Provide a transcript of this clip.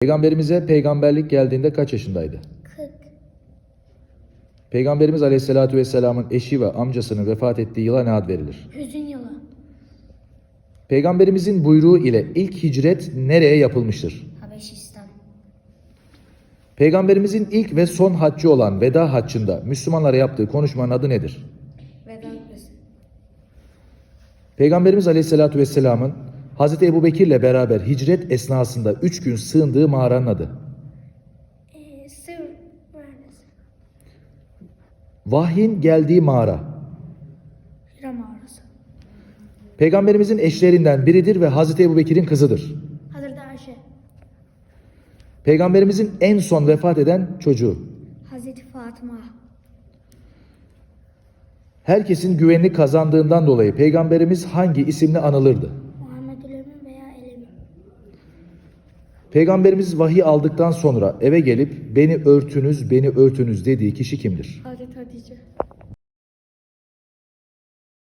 Peygamberimize peygamberlik geldiğinde kaç yaşındaydı? 40. Peygamberimiz Aleyhisselatü Vesselam'ın eşi ve amcasının vefat ettiği yıla ne ad verilir? Hüzün yılı. Peygamberimizin buyruğu ile ilk hicret nereye yapılmıştır? Habeşistan. Peygamberimizin ilk ve son haccı olan veda haccında Müslümanlara yaptığı konuşmanın adı nedir? Veda. Peygamberimiz Aleyhisselatü Vesselam'ın Hz. Ebu Bekir'le beraber hicret esnasında üç gün sığındığı mağaranın adı. Ee, mühendisi. Vahyin geldiği mağara. Hira mağarası. Peygamberimizin eşlerinden biridir ve Hz. Ebu Bekir'in kızıdır. Hazreti Ayşe. Peygamberimizin en son vefat eden çocuğu. Hazreti Fatıma. Herkesin güvenini kazandığından dolayı Peygamberimiz hangi isimle anılırdı? Peygamberimiz vahiy aldıktan sonra eve gelip beni örtünüz, beni örtünüz dediği kişi kimdir? Hazreti Hatice.